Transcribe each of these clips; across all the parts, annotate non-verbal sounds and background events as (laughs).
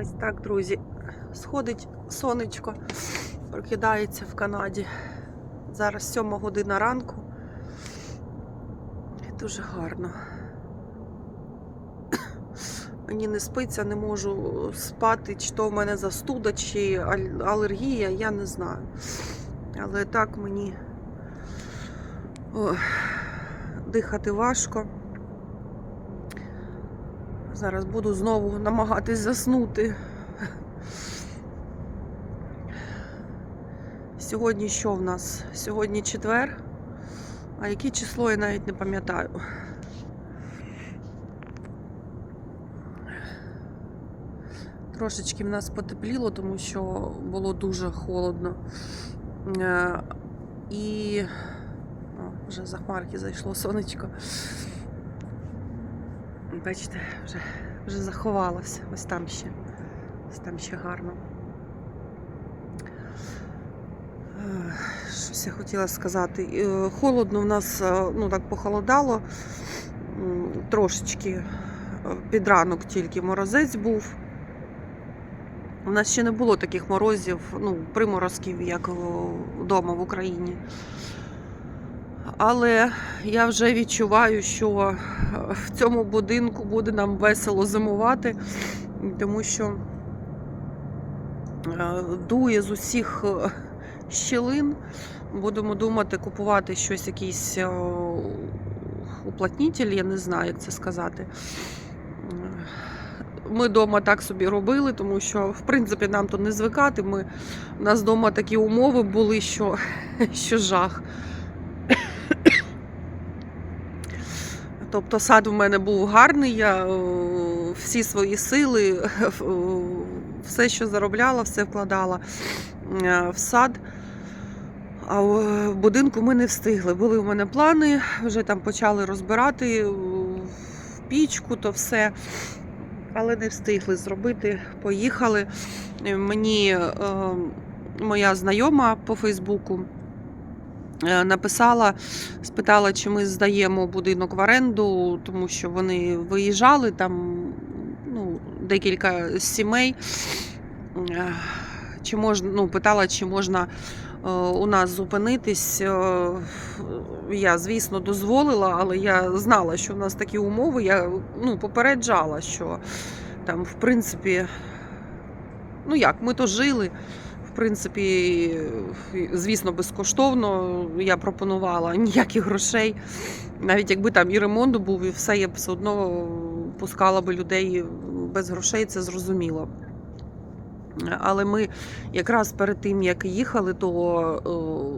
Ось так, друзі. Сходить сонечко, прокидається в Канаді. Зараз 7 година ранку. І Дуже гарно. Мені не спиться, не можу спати, чи то в мене застуда, чи алергія, я не знаю. Але так мені ой, дихати важко. Зараз буду знову намагатись заснути. Сьогодні що в нас? Сьогодні четвер. А яке число я навіть не пам'ятаю. Трошечки в нас потепліло, тому що було дуже холодно. Е, І О, вже за хмарки зайшло сонечко. Бачите, вже, вже заховалося. Ось там ще. Ось там ще гарно. Е, Щось я хотіла сказати. Е, Холодно в нас, е, ну так похолодало. Трошечки під ранок тільки морозець був. У нас ще не було таких морозів, ну, приморозків, як вдома в Україні. Але я вже відчуваю, що е, в цьому будинку буде нам весело зимувати, тому що е, дує з усіх е, щілин. Будемо думати купувати щось, якийсь уплотнітель, я не знаю, як це сказати. Ми вдома так собі робили, тому що, в принципі, нам то не звикати. Ми, у нас вдома такі умови були, що, (laughs) що жах. Тобто сад у мене був гарний, я е, всі свої сили, (laughs) е, все, що заробляла, все вкладала е, в сад. А в будинку ми не встигли. Були у мене плани, вже там почали розбирати в пічку, то все. Але не встигли зробити. Поїхали. Мені е, моя знайома по Фейсбуку написала, спитала, чи ми здаємо будинок в оренду, тому що вони виїжджали там ну, декілька сімей. Е, Чи можна, ну, питала, чи можна е, у нас зупинитись. Е, Я, звісно, дозволила, але я знала, що у нас такі умови. Я ну, попереджала, що там, в принципі, ну як, ми то жили. Принципі, звісно, безкоштовно я пропонувала ніяких грошей. Навіть якби там і ремонт був, і все, я б все одно пускала би людей без грошей, це зрозуміло. Але ми якраз перед тим, як їхали, то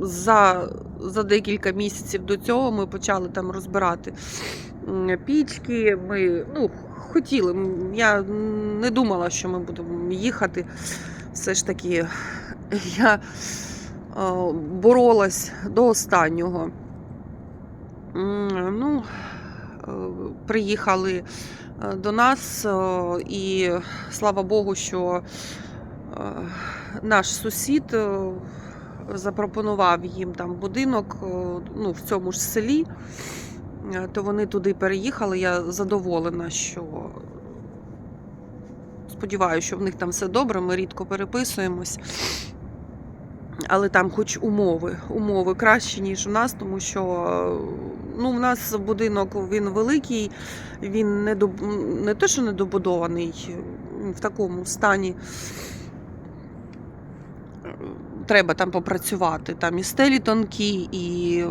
е, за, за декілька місяців до цього ми почали там розбирати пічки. Ми ну, хотіли. Я не думала, що ми будемо їхати. Все ж таки, (laughs) я боролась до останнього. Ну, е, приїхали е, до нас, і слава Богу, що е, наш сусід запропонував їм там будинок ну, в цьому ж селі, то вони туди переїхали. Я задоволена, що сподіваюся, що в них там все добре, ми рідко переписуємось. Але там хоч умови, умови кращі, ніж у нас, тому що е, ну, в нас будинок він великий, він не, доб... не те, що недобудований, в такому стані. е, Треба там попрацювати. Там і стелі тонкі, і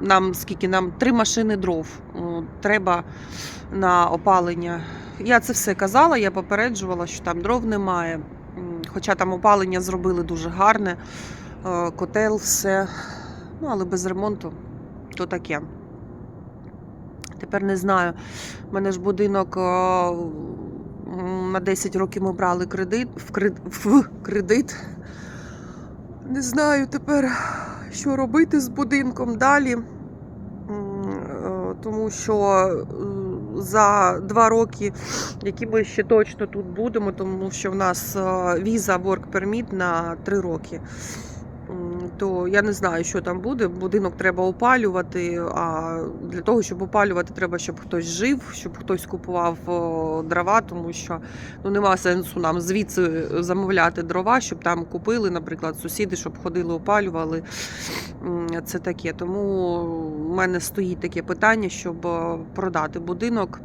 нам скільки нам три машини дров треба на опалення. Я це все казала, я попереджувала, що там дров немає. Хоча там опалення зробили дуже гарне, е, котел, все. Ну, але без ремонту то таке. Тепер не знаю. У мене ж будинок на 10 років ми брали кредит в кред- в кредит. Не знаю тепер, що робити з будинком далі. Е, Тому що е, за два роки, які ми ще точно тут будемо, тому що в нас е, віза work permit на три роки. То я не знаю, що там буде. Будинок треба опалювати. А для того, щоб опалювати, треба, щоб хтось жив, щоб хтось купував дрова, тому що ну нема сенсу нам звідси замовляти дрова, щоб там купили, наприклад, сусіди, щоб ходили, опалювали. Це таке. Тому в мене стоїть таке питання, щоб продати будинок.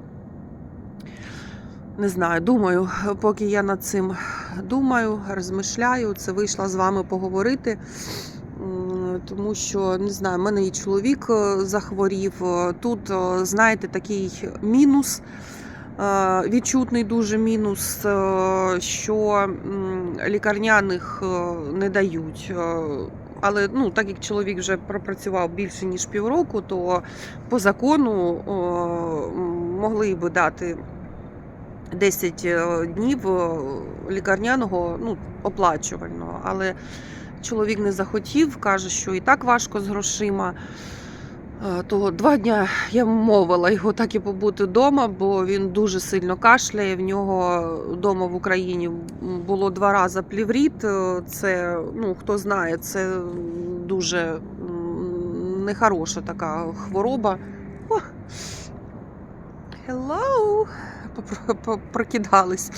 Не знаю, думаю, поки я над цим думаю, розмишляю, це вийшла з вами поговорити. Тому що не знаю, в мене і чоловік е, захворів. Тут, е, знаєте, такий мінус, е, відчутний дуже мінус, що лікарняних не дають. Але ну, так як чоловік вже пропрацював більше ніж півроку, то по закону могли би дати 10 е, днів е, лікарняного ну, оплачувального. Але чоловік не захотів, каже, що і так важко з грошима. Е, То два дня я мовила його так і побути вдома, бо він дуже сильно кашляє. В нього вдома в Україні було два рази плівріт. Це, ну хто знає, це дуже нехороша така хвороба. Hello! Прокидались.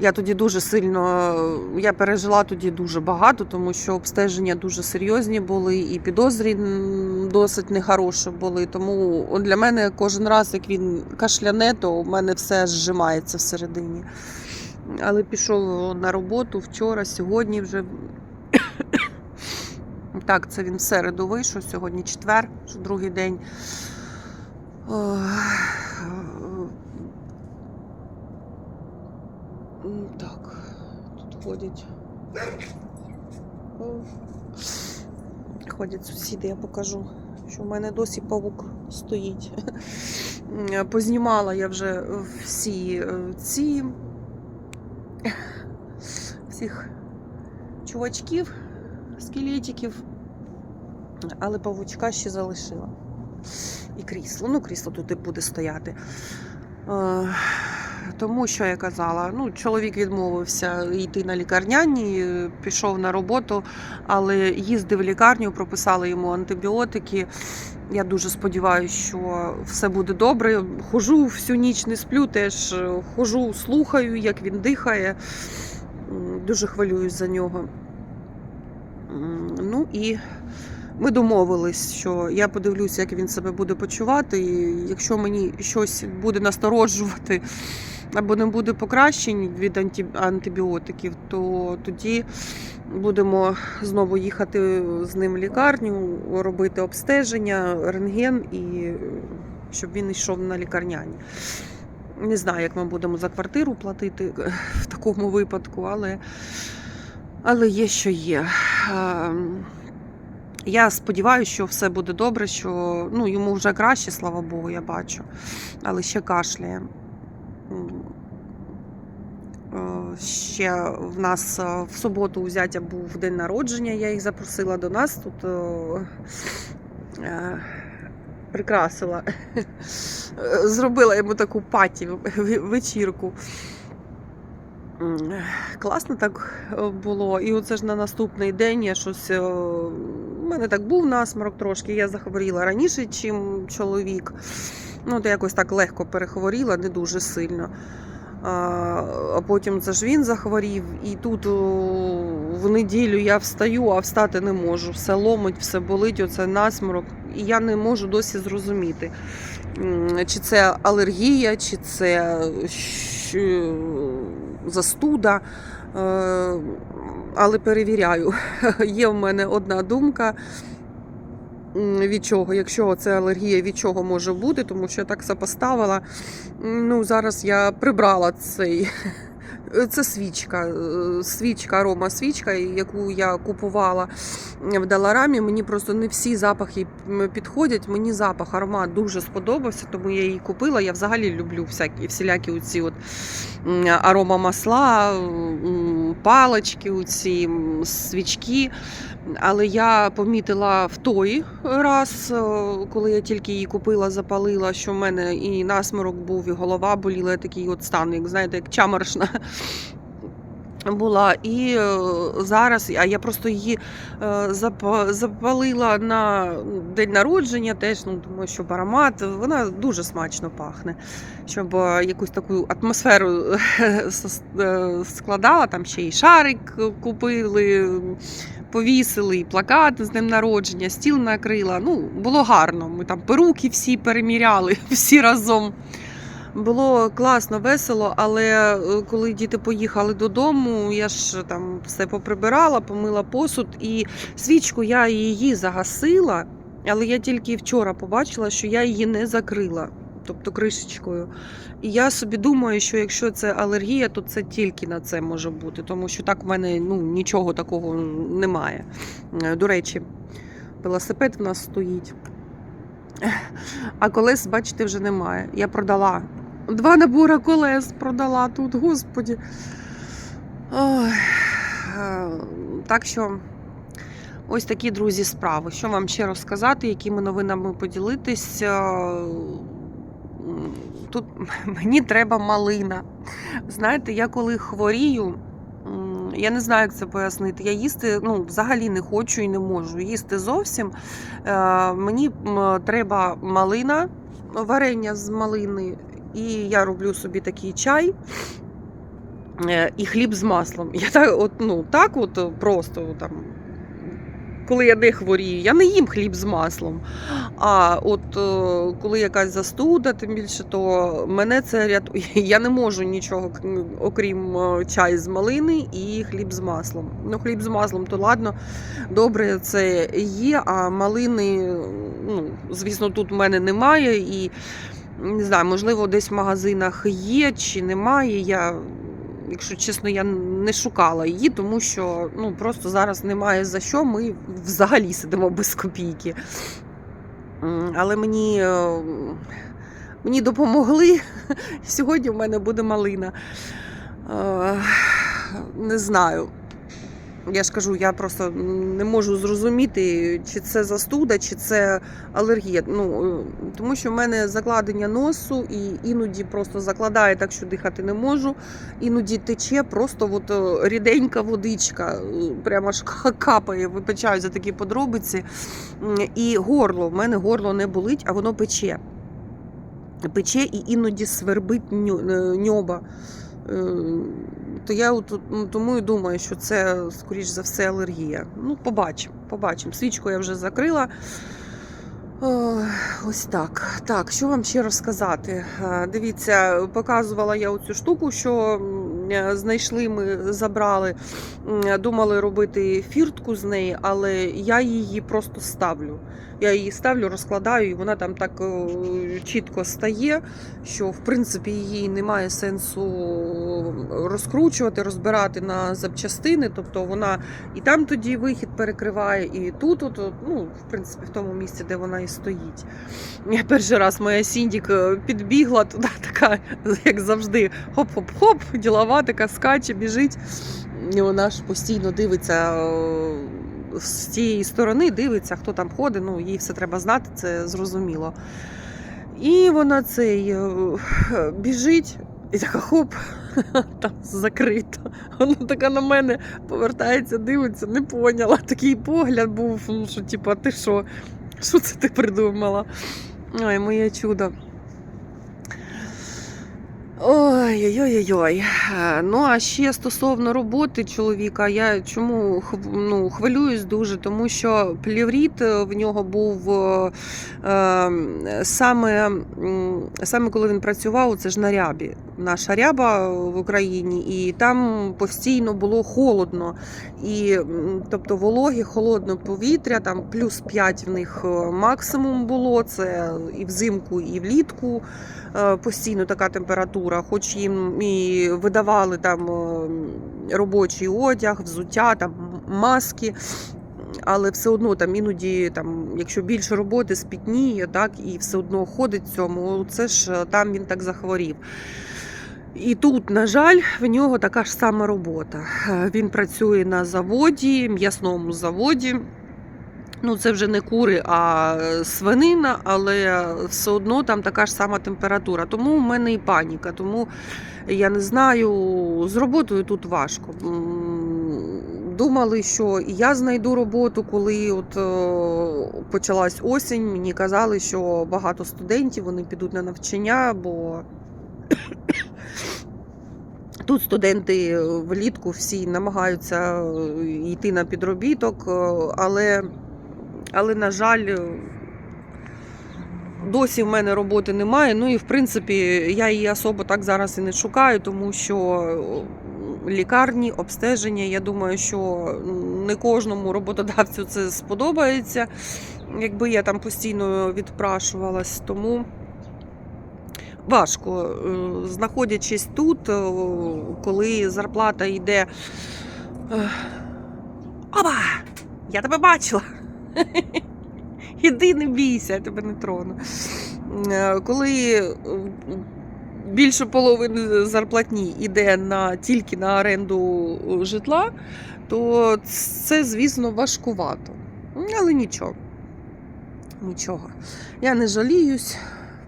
Я тоді дуже сильно я пережила тоді дуже багато, тому що обстеження дуже серйозні були, і підозрі досить нехороші були. Тому для мене кожен раз, як він кашляне, то у мене все зжимається всередині. Але пішов на роботу вчора, сьогодні вже. (coughs) Так, це він в середу вийшов, сьогодні четвер, другий день. Так, тут ходять. Ходять сусіди, я покажу, що в мене досі павук стоїть. Познімала я вже всі е, ці всіх чувачків, скелетиків, але павучка ще залишила. І крісло. Ну, крісло тут і буде стояти. Е, Тому що я казала, ну, чоловік відмовився йти на лікарняні, пішов на роботу, але їздив в лікарню, прописали йому антибіотики. Я дуже сподіваюся, що все буде добре. Хожу всю ніч не сплю, теж хожу, слухаю, як він дихає. Дуже хвилююсь за нього. Ну і ми домовились, що я подивлюся, як він себе буде почувати. І якщо мені щось буде настороджувати або не буде покращень від антибіотиків, то тоді будемо знову їхати з ним в лікарню, робити обстеження, рентген і щоб він йшов на лікарняні. Не знаю, як ми будемо за квартиру платити в такому випадку, але, але є, що є. Я сподіваюся, що все буде добре, що ну, йому вже краще, слава Богу, я бачу, але ще кашляє. Е, Ще в нас е, в суботу у був день народження, я їх запросила до нас тут. е, Прикрасила, (laughs) зробила йому таку паті вечірку. Класно так було. І оце ж на наступний день я щось. Е, мене так був насморок трошки. Я захворіла раніше, ніж чоловік. Ну, то якось так легко перехворіла, не дуже сильно. А потім це ж він захворів, і тут в неділю я встаю, а встати не можу. Все ломить, все болить, оце насморок. І я не можу досі зрозуміти, чи це алергія, чи це застуда. Але перевіряю. (laughs) Є в мене одна думка. Від чого, якщо це алергія, від чого може бути, тому що я так сопоставила. поставила. Ну, зараз я прибрала цей. Це свічка, е, свічка, арома свічка, яку я купувала в Даларамі. Мені просто не всі запахи підходять. Мені запах аромат дуже сподобався, тому я її купила. Я взагалі люблю всякі всілякі оці от м, арома масла, м, палички, оці свічки. Але я помітила в той раз, е, коли я тільки її купила, запалила, що в мене і насморок був, і голова боліла, такий от стан, як знаєте, як чамаршна. (laughs) була. І е, зараз, а я просто її е, запалила на день народження, теж ну, тому що аромат, вона дуже смачно пахне. Щоб якусь таку атмосферу (laughs) складала, там ще й шарик купили, повісили, плакат з днем народження, стіл накрила. Ну, було гарно. Ми там перуки всі переміряли, (laughs) всі разом. Було класно, весело, але е, коли діти поїхали додому, я ж там все поприбирала, помила посуд, і свічку я її загасила, але я тільки вчора побачила, що я її не закрила, тобто кришечкою. І я собі думаю, що якщо це алергія, то це тільки на це може бути, тому що так в мене ну, нічого такого немає. Е, До речі, велосипед в нас стоїть. А колес, бачите, вже немає. Я продала. Два набори колес продала тут, господі. Ой. е, Так що ось такі, друзі, справи. Що вам ще розказати, якими новинами поділитись? Е, Тут (laughs) мені треба малина. Знаєте, я коли хворію, я не знаю, як це пояснити. Я їсти ну, взагалі не хочу і не можу їсти зовсім. Е, Мені треба малина, варення з малини, і я роблю собі такий чай. е, І хліб з маслом. Я так, от, ну, так от просто там, коли я не хворію, я не їм хліб з маслом. А от е, коли якась застуда, тим більше, то мене це рятує. (laughs) Я не можу нічого, окрім е, чаю з малини і хліб з маслом. Ну, хліб з маслом, то ладно, добре, це є, а малини, ну, звісно, тут в мене немає. І не знаю, можливо, десь в магазинах є чи немає. Я, якщо чесно, я не шукала її, тому що ну, просто зараз немає за що. Ми взагалі сидимо без копійки. Але мені, е, мені допомогли. (laughs) Сьогодні в мене буде малина. Е, Не знаю. Я ж кажу, я просто не можу зрозуміти, чи це застуда, чи це алергія. Ну, е, тому що в мене закладення носу, і іноді просто закладає так, що дихати не можу. Іноді тече просто от е, ріденька водичка, е, прямо аж капає, вибачаю за такі подробиці. І горло, в мене горло не болить, а воно пече. Пече і іноді свербить ньоба. Е, То я тому і думаю, що це, скоріш за все, алергія. Ну, побачимо, побачимо. Свічку я вже закрила. Ось так. Так, що вам ще розказати? Е, Дивіться, показувала я оцю штуку, що е, знайшли, ми забрали, думали робити фіртку з неї, але я її просто ставлю. Я її ставлю, розкладаю, і вона там так е, чітко стає, що в принципі її немає сенсу розкручувати, розбирати на запчастини. Тобто вона і там тоді вихід перекриває, і тут, от, ну, в принципі, в тому місці, де вона і стоїть. Я перший раз моя Сіндік е, підбігла туди, (laughs) така, як завжди, хоп-хоп-хоп, ділова така скаче, біжить. І вона ж постійно дивиться е, з тієї сторони, дивиться, хто там ходить. Ну, їй все треба знати, це зрозуміло. І вона цей е, біжить. І така хоп, (laughs) там закрито. Вона така на мене повертається, дивиться, не поняла. Такий погляд був, ну, що типу, а ти що? Що це ти придумала? Ой, моє чудо. Ой-ой-ой. Ну, а ще стосовно роботи чоловіка, я чому ну, хвилююсь дуже, тому що плевріт е, в нього був е, е, саме, саме коли він працював, це ж на рябі. Наша ряба в Україні, і там постійно було холодно. І, тобто вологе, холодне повітря, там плюс 5 в них е, максимум було. Це і взимку, і влітку е, постійно така температура, хоч їм і видавали там е, робочий одяг, взуття, там маски. Але все одно там іноді, там, якщо більше роботи, спітніє, так, і все одно ходить в цьому, це ж е, там він так захворів. І тут, на жаль, в нього така ж сама робота. Е, Він працює на заводі, м'ясному заводі. Ну, це вже не кури, а свинина, але все одно там така ж сама температура. Тому в мене і паніка. Тому я не знаю, з роботою тут важко. Думали, що я знайду роботу, коли от е, почалась осінь. Мені казали, що багато студентів вони підуть на навчання, бо тут студенти влітку всі намагаються е, йти на підробіток, е, але, але на жаль, досі в мене роботи немає. Ну і в принципі я її особо так зараз і не шукаю, тому що лікарні, обстеження, я думаю, що не кожному роботодавцю це сподобається, якби я там постійно відпрашувалась. Тому важко, е, знаходячись тут, е, коли зарплата йде. е, Оба! Я тебе бачила. (laughs) Іди не бійся, я тебе не трону. Е, Коли е, більше половини зарплатні йде на, тільки на оренду житла, то це, звісно, важкувато. Але нічого. Нічого. Я не жаліюсь,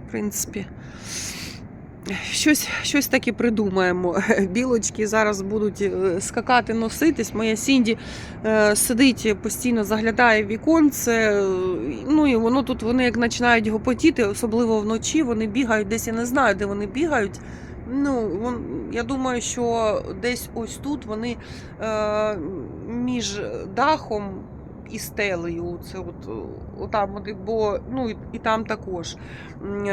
в принципі. Щось, щось таки придумаємо. (laughs) Білочки зараз будуть е, скакати, носитись. Моя Сінді е, сидить постійно заглядає віконце. Ну і воно тут вони як починають гопотіти, особливо вночі. Вони бігають десь. Я не знаю, де вони бігають. Ну, вон, я думаю, що десь ось тут вони е, між дахом і стелею. Це от, отам, вони, бо ну і, і там також.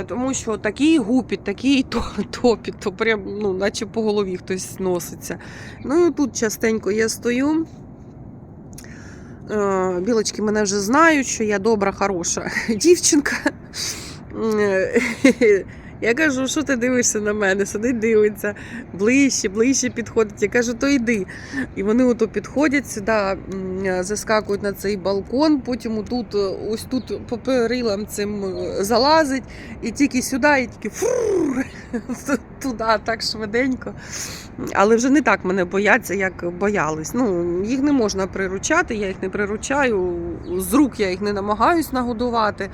Тому що такий гупіт, такий (laughs) топіт, то прям, ну, наче по голові хтось носиться. Ну і тут частенько я стою. Е, Білочки мене вже знають, що я добра, хороша (laughs) дівчинка. (laughs) Е, Я кажу, що ти дивишся на мене? Сидить, дивиться, ближче, ближче підходить. Я кажу, то йди. І вони ото підходять сюди, заскакують на цей балкон, потім тут, ось тут по перилам цим е, залазить, і тільки сюди, і тільки фур, (laughs) туди так швиденько. Але вже не так мене бояться, як боялись. Ну, їх не можна приручати, я їх не приручаю, з рук я їх не намагаюсь нагодувати.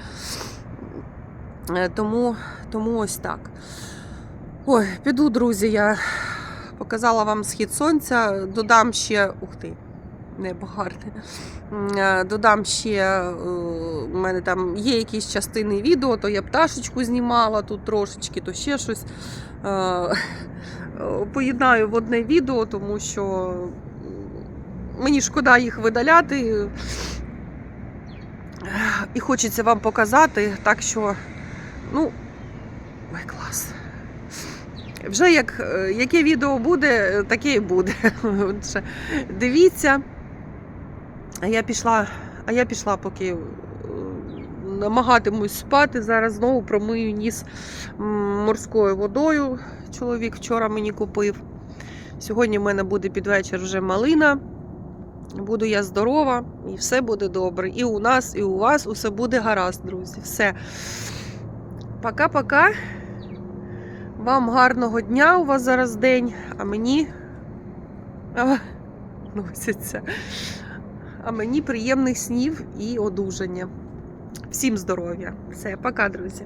Е, Тому, тому ось так. Ой, піду, друзі, я показала вам схід сонця. Додам ще. Ух ти, небо гарне. Е, Додам ще, е, у мене там є якісь частини відео, то я пташечку знімала тут трошечки, то ще щось. Поєднаю в одне відео, тому що мені шкода їх видаляти. І хочеться вам показати, так що, ну, ой, клас. Вже як, е, яке відео буде, таке і буде. (laughs) Дивіться. А я пішла, а я пішла, поки е, намагатимусь спати. Зараз знову промию ніс морською водою. Чоловік вчора мені купив. Сьогодні в мене буде під вечір вже малина. Буду я здорова, і все буде добре. І у нас, і у вас усе буде гаразд, друзі. Все. Пока-пока. Вам гарного дня. У вас зараз день, а мені а, носяться. А мені приємних снів і одужання. Всім здоров'я. Все, пока, друзі.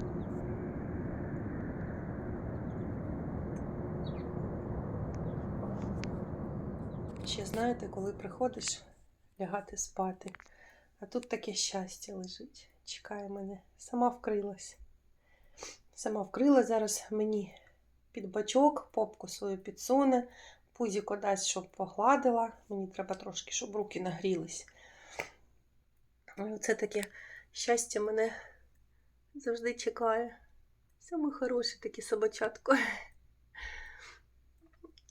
Ще знаєте, коли приходиш лягати спати, а тут таке щастя лежить, чекає мене. Сама вкрилась. Сама вкрила зараз мені під бачок, попку свою підсуне, пузіко дасть, щоб погладила. Мені треба трошки, щоб руки нагрілись. Це таке щастя мене завжди чекає. Саме хороше таке собачатко.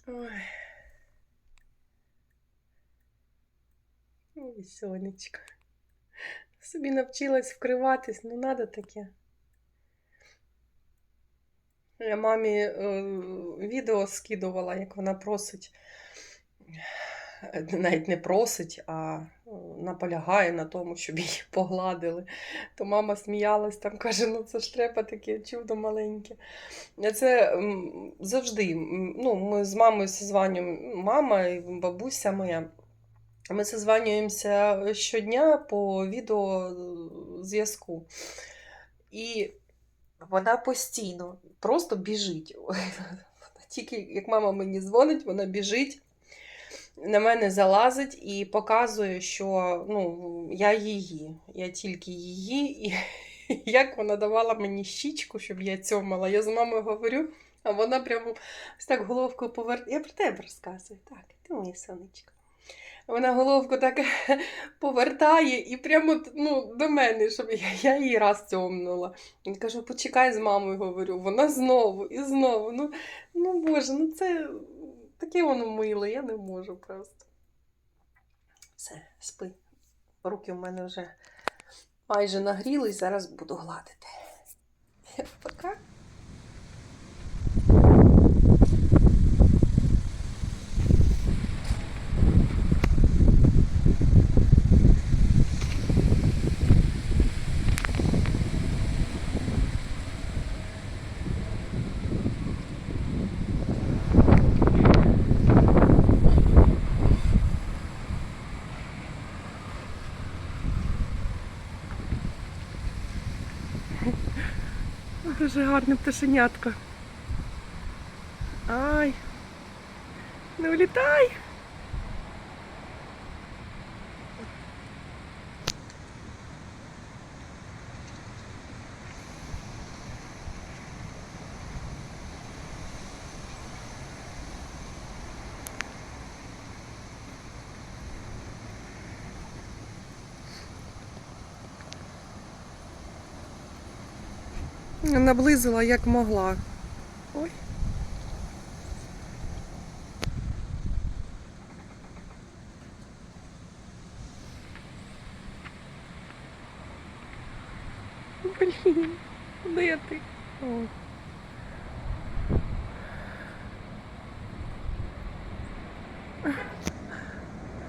Ой. Ой, сонечко. Собі навчилась вкриватись, ну надо таке. Я мамі е, відео скидувала, як вона просить, е, навіть не просить, а е, наполягає на тому, щоб її погладили. То мама сміялась, там каже, ну це ж треба таке чудо маленьке. Це завжди. Ну, ми з мамою созванюємо, мама і бабуся моя. Ми созванюємося щодня по відеозв'язку. І вона постійно просто біжить. (laughs) Тільки як мама мені дзвонить, вона біжить, на мене залазить і показує, що ну, я її, я тільки її. І (laughs) як вона давала мені щічку, щоб я цьомала. Я з мамою говорю, а вона прямо ось так головку повертає. Я про тебе розказую. Так, ти моє сонечко. Вона головку так (laughs) повертає і прямо ну, до мене, щоб я, я її раз цьомнула. Я кажу, почекай з мамою, говорю, вона знову і знову. Ну, ну боже, ну це таке воно миле, я не можу просто. Все, спи. Руки в мене вже майже нагрілись, зараз буду гладити. Пока. Дуже гарне пташенятко. Ай. Не улітай. Наблизила як могла. Ой. Блін, де ти? О.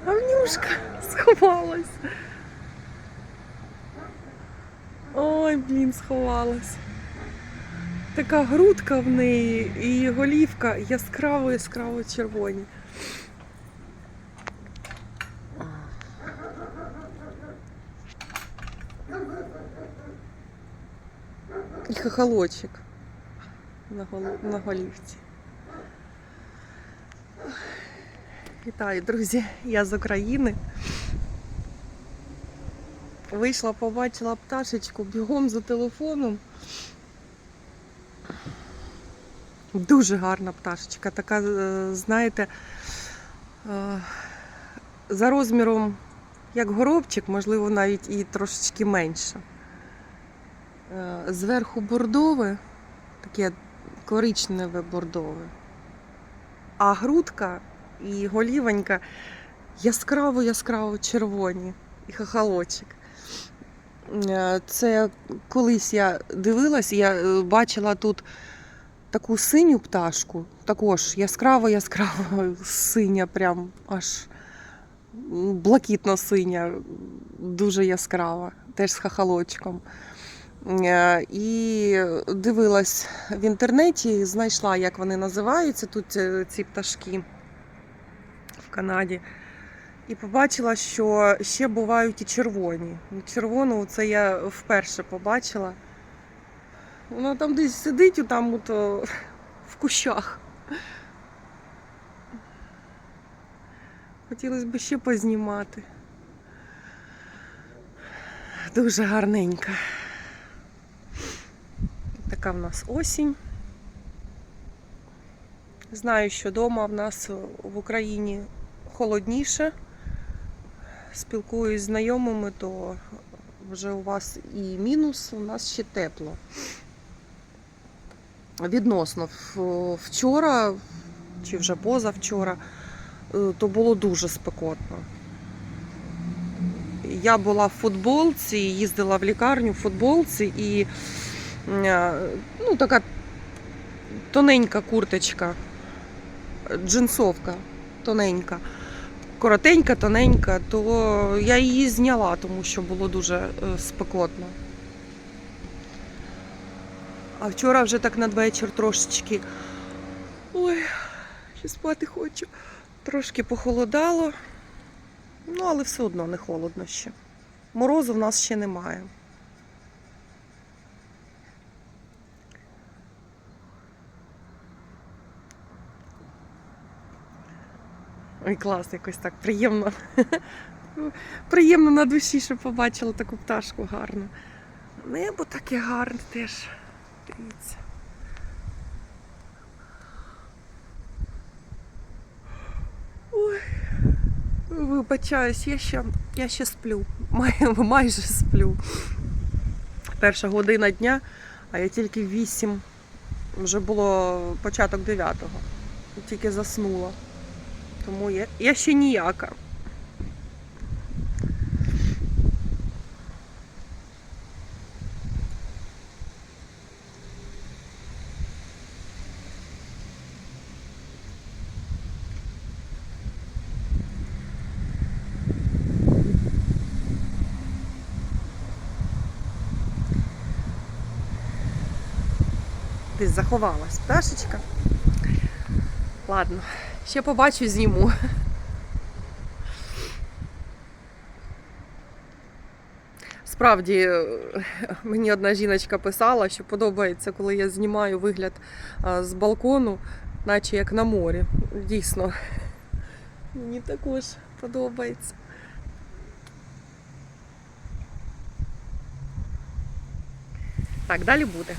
Авнюшка сховалась. Ой, блін, сховалась. Така грудка в неї і голівка яскраво яскраво червоні. І хохолочок на, голо- на голівці. Вітаю, друзі! Я з України. Вийшла, побачила пташечку бігом за телефоном. Дуже гарна пташечка, така, е, знаєте, е, за розміром як горобчик, можливо, навіть і трошечки менша. Е, Зверху бордове, таке коричневе бордове, а грудка і голівонька яскраво-яскраво червоні і хахалочок. Е, Це колись я дивилась, я е, бачила тут таку синю пташку, також яскраво-яскраво синя, прям аж блакитно синя, дуже яскрава, теж з хахалочком. Е, І дивилась в інтернеті, знайшла, як вони називаються тут ці пташки в Канаді. І побачила, що ще бувають і червоні. Ну, Червону це я вперше побачила. Вона там десь сидить там от, в кущах. Хотілося б ще познімати. Дуже гарненька. Така в нас осінь. Знаю, що вдома в нас в Україні холодніше. Спілкуюсь з знайомими, то вже у вас і мінус, у нас ще тепло. Відносно вчора чи вже позавчора, е, то було дуже спекотно. Я була в футболці, їздила в лікарню в футболці і е, ну, така тоненька курточка, джинсовка тоненька, коротенька, тоненька, то я її зняла, тому що було дуже е, спекотно. А вчора вже так надвечір трошечки. Ой, ще спати хочу. Трошки похолодало. Ну, але все одно не холодно ще. Морозу в нас ще немає. Ой, клас, якось так приємно. (laughs) Приємно на душі, що побачила таку пташку гарну. Небо таке гарне теж. Дивіться. Ой. Вибачаюсь, я ще, я ще сплю. Май, (laughs) майже сплю. Перша година дня, а я тільки в 8. Вже було початок 9-го. Тільки заснула. Тому я, я ще ніяка. Десь заховалась пташечка. Ладно, ще побачу, зніму. Справді, е, мені одна жіночка писала, що подобається, коли я знімаю вигляд з балкону, наче як на морі. Дійсно, мені також подобається. Так, далі буде.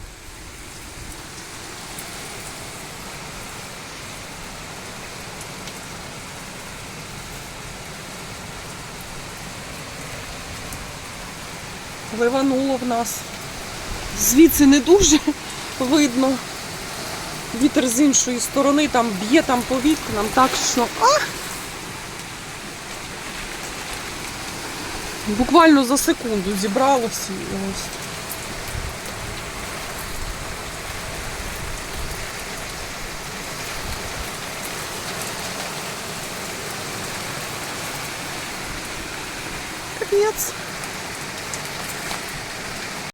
Ливануло в нас. Звідси не дуже видно. Вітер з іншої сторони там б'є там по вікнам, так що. А! Буквально за секунду зібралося і ось.